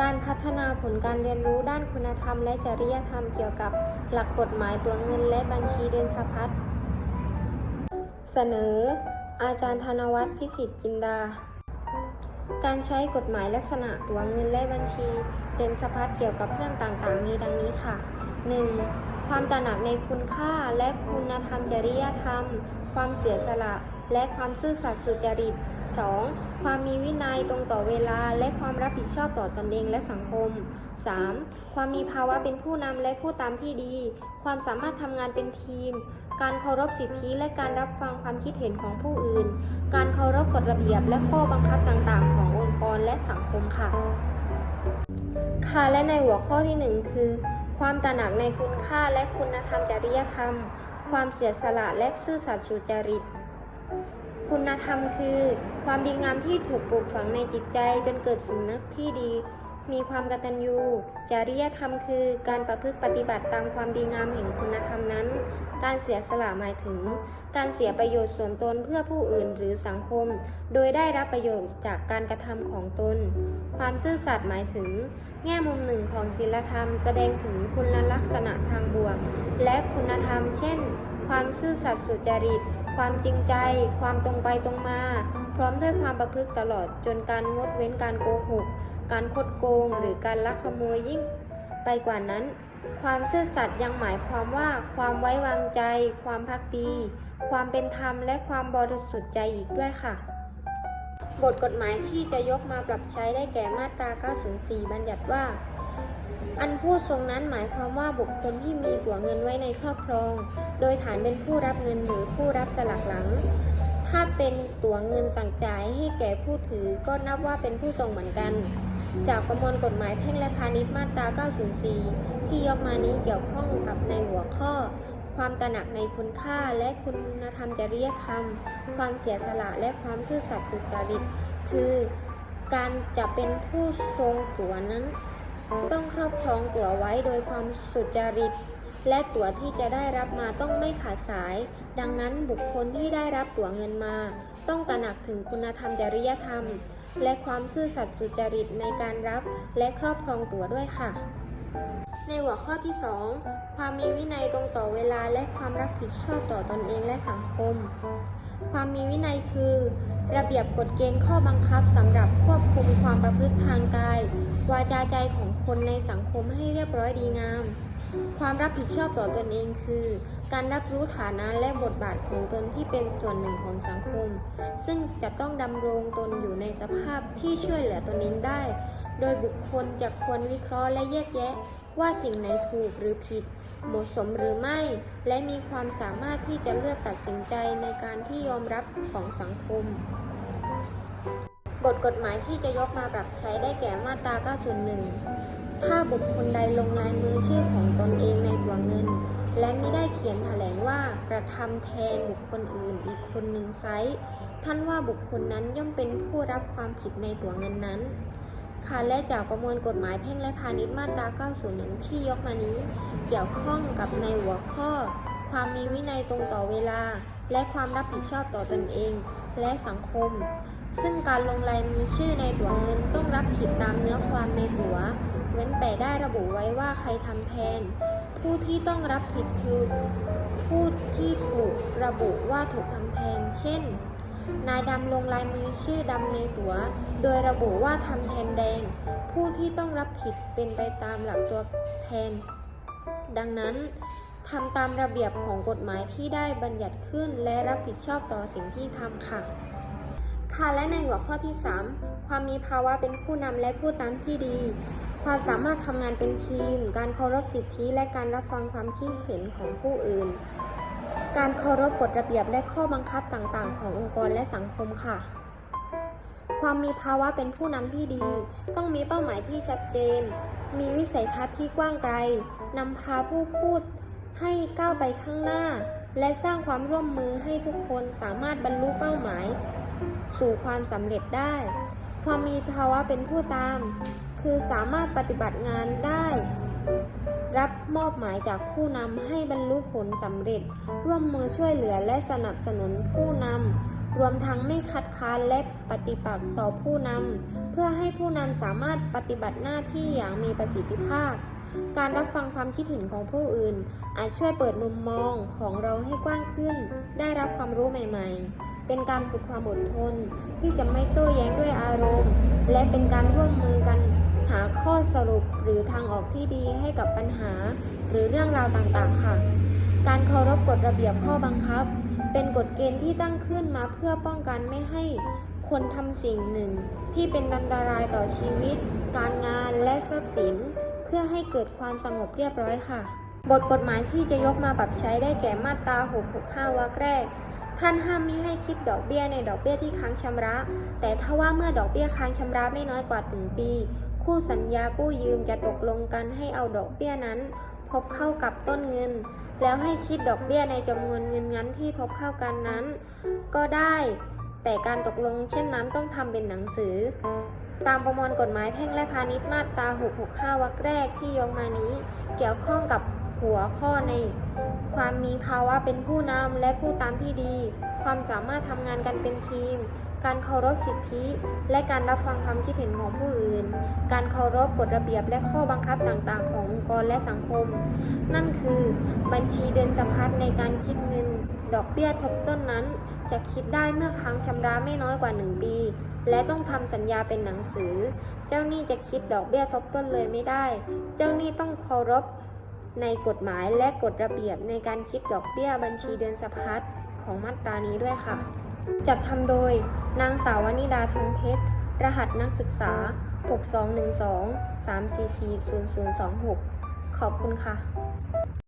การพัฒนาผลการเรียนรู้ด้านคุณธรรม และจริยธรรมเกี่ยวกับหลักกฎหมายตัวเงินและบัญชีเดินสะพัดเสนอ อาจารย์ธนวัฒน์พิสิทธิ์จินดา การใช้กฎหมายลักษณะตัวเงินและบัญชีเดินสะพัดเกี่ยวกับเรื่องต่างๆ มีดังนี้ค่ะ 1. ความตระหนักในคุณค่าและคุณธรรมจริยธรรม ความเสียสละ และความซื่อสัตย์สุจริต 2. ความมีวินัยตรงต่อเวลา และความรับผิดชอบต่อตนเองและสังคม 3. ความมีภาวะเป็นผู้นำและผู้ตามที่ดี ความสามารถทำงานเป็นทีม การเคารพสิทธิและการรับฟังความคิดเห็นของผู้อื่น การเคารพกฎระเบียบและข้อบังคับต่างๆ ขององค์กรและสังคมค่ะ ค่ะและในหัวข้อที่หนึ่งคือ ความตระหนักในคุณค่าและคุณธรรมจริยธรรม ความเสียสละและซื่อสัตย์สุจริต คุณธรรมคือ ความดีงามที่ถูกปลูกฝังในจิตใจจนเกิดสำนึกที่ดี มีความกตัญญูจริยธรรมคือการประพฤติปฏิบัติตามความดีงามแห่งคุณธรรมนั้น การเสียสละหมายถึง การเสียประโยชน์ส่วนตนเพื่อผู้อื่นหรือสังคม โดยได้รับประโยชน์จากการกระทำของตน ความซื่อสัตย์หมายถึง แง่มุมหนึ่งของศีลธรรม แสดงถึงคุณลักษณะทางบวก และคุณธรรม เช่น ความซื่อสัตย์สุจริต ความจริงใจ ความตรงไปตรงมา พร้อมด้วยความประพฤติตลอดจนการงดเว้นการโกหก การคดโกงหรือการลักขโมยยิ่งไปกว่านั้น ความซื่อสัตย์ยังหมายความว่า ความไว้วางใจ ความพักดี ความเป็นธรรมและความบริสุทธิ์ใจอีกด้วยค่ะ บทกฎหมายที่จะยกมาปรับใช้ได้แก่มาตรา 904 บัญญัติว่า อันผู้ทรงนั้นหมายความว่าบุคคลที่มีตั๋วเงินไว้ในครอบครอง โดยฐานเป็นผู้รับเงินหรือผู้รับสลักหลัง ถ้าเป็นตั๋วเงินสั่งจ่ายให้แก่ผู้ถือก็นับว่าเป็นผู้ทรงเหมือนกัน จากประมวลกฎหมายแพ่งและพาณิชย์มาตรา 904 ที่ยกมานี้เกี่ยวข้องกับในหัวข้อ ความตระหนักในคุณค่าและคุณธรรมจริยธรรม ความเสียสละและความซื่อสัตย์สุจริต คือการจะเป็นผู้ทรงตั๋วนั้น ต้องครอบครองตั๋วไว้โดยความสุจริต และตั๋วที่จะได้รับมาต้องไม่ขาดสาย ดังนั้นบุคคลที่ได้รับตั๋วเงินมา ต้องตระหนักถึงคุณธรรมจริยธรรม และความซื่อสัตย์สุจริตในการรับและครอบครองตั๋วด้วยค่ะ ในหัวข้อที่ 2 ความมีวินัยตรงต่อเวลาและความรับผิดชอบต่อตอนเองและสังคม ความมีวินัยคือ ระเบียบกฎเกณฑ์ข้อบังคับสำหรับควบคุมความประพฤติทางกาย วาจาใจของคนในสังคมให้เรียบร้อยดีงาม ความรับผิดชอบต่อตนเองคือ การรับรู้ฐานะและบทบาทของตนที่เป็นส่วนหนึ่งของสังคม ซึ่งจะต้องดำรงตนอยู่ในสภาพที่ช่วยเหลือตนเองได้ โดยบุคคลจะควรวิเคราะห์และแยกแยะ ว่าสิ่งไหนถูกหรือผิด เหมาะสมหรือไม่ และมีความสามารถที่จะเลือกตัดสินใจในการที่ยอมรับของสังคม บทกฎหมายที่จะยกมาปรับใช้ได้แก่มาตรา 901 ถ้าบุคคลใดลงลายมือชื่อของตนเองในตัวเงิน และไม่ได้เขียนแถลงว่ากระทำแทนบุคคลอื่นอีกคนหนึ่งไซส์ท่านว่าบุคคลนั้นย่อมเป็นผู้รับความผิดในตัวเงินนั้น ค่ะและจากประมวลกฎหมายแพ่งและพาณิชย์มาตรา 901 ที่ยกมานี้ เกี่ยวข้องกับในหัวข้อ ความมีวินัยตรงต่อเวลา และความรับผิดชอบต่อตนเอง และสังคม ซึ่งการลงลายมือชื่อในตั๋วเงินต้องรับผิดตามเนื้อความในตั๋ว เว้นแต่ได้ระบุไว้ว่าใครทำแทน ผู้ที่ต้องรับผิดคือ ผู้ที่ถูกระบุว่าถูกทำแทน เช่น นายดำลงลายมือชื่อดำในตั๋ว โดยระบุว่าทำแทนแดง ผู้ที่ต้องรับผิดเป็นไปตามหลักตัวแทน ดังนั้นทำตามระเบียบของกฎหมายที่ได้บัญญัติขึ้นและรับผิดชอบต่อสิ่งที่ทำค่ะ ค่ะและในหัวข้อที่ 3 ความมีภาวะเป็นผู้นำและผู้ตามที่ดี ความสามารถทำงานเป็นทีม การเคารพสิทธิและการรับฟังความคิดเห็นของผู้อื่น การเคารพกฎระเบียบและข้อบังคับต่างๆ ขององค์กรและสังคมค่ะ ความมีภาวะเป็นผู้นำที่ดี ต้องมีเป้าหมายที่ชัดเจน มีวิสัยทัศน์ที่กว้างไกลนำพาผู้พูดให้ก้าวไปข้างหน้า และสร้างความร่วมมือให้ทุกคนสามารถบรรลุเป้าหมาย สู่ความสำเร็จได้ ความมีภาวะเป็นผู้ตาม คือสามารถปฏิบัติงานได้ รับมอบหมายจากผู้นำให้บรรลุผลสำเร็จ ร่วมมือช่วยเหลือและสนับสนุนผู้นำรวมทั้งไม่คัดค้านและปฏิปักษ์ต่อผู้นำเพื่อให้ผู้นำสามารถปฏิบัติหน้าที่อย่างมีประสิทธิภาพ การรับฟังความคิดเห็นของผู้อื่น อาจช่วยเปิดมุมมองของเราให้กว้างขึ้น ได้รับความรู้ใหม่ๆ เป็นการฝึกความอดทน ที่จะไม่โต้แย้งด้วยอารมณ์ และเป็นการร่วมมือกัน หาข้อสรุปหรือทางออกที่ดีให้กับปัญหา หรือเรื่องราวต่างๆ ค่ะ การเคารพกฎระเบียบข้อบังคับ เป็นกฎเกณฑ์ที่ตั้งขึ้นมาเพื่อป้องกันไม่ให้คนทำสิ่งหนึ่ง ที่เป็นอันตรายต่อชีวิต การงานและทรัพย์สิน เพื่อให้เกิดความสงบเรียบร้อยค่ะ บทกฎหมายที่จะยกมาปรับใช้ได้แก่มาตรา 665 วรรคแรกท่านห้ามไม่ให้คิดดอกเบี้ยในดอกเบี้ยที่ค้างชำระ แต่ถ้าว่าเมื่อดอกเบี้ยค้างชำระไม่น้อยกว่าถึงปี คู่สัญญากู้ยืมจะตกลงกันให้เอาดอกเบี้ยนั้น ทบเข้ากับต้นเงิน แล้วให้คิดดอกเบี้ยในจำนวนเงินนั้นที่ทบเข้ากันนั้น ก็ได้ แต่การตกลงเช่นนั้นต้องทำเป็นหนังสือ ตามประมวลกฎหมายแพ่งและพาณิชย์มาตรา 665 วรรคแรกที่ยกมานี้ เกี่ยวข้องกับหัวข้อใน ความมีภาวะเป็นผู้นำและผู้ตามที่ดี ความสามารถทำงานกันเป็นทีม การเคารพสิทธิ และการรับฟังความคิดเห็นของผู้อื่น การเคารพกฎระเบียบและข้อบังคับต่างๆ ขององค์กรและสังคม นั่นคือบัญชีเดินสะพัดในการคิดเงิน ดอกเบี้ยทบต้นนั้น จะคิดได้เมื่อค้างชำระไม่น้อยกว่า 1 ปี และต้องทำสัญญาเป็นหนังสือ เจ้าหนี้จะคิดดอกเบี้ยทบต้นเลยไม่ได้ เจ้าหนี้ต้องเคารพในกฎหมายและกฎระเบียบในการคิดดอกเบี้ยบัญชีเดินสะพัด ของมาตรานี้ด้วยค่ะ จัดทำโดยนางสาววนิดาทองเพชร รหัสนักศึกษา 6212 3440026 ขอบคุณค่ะ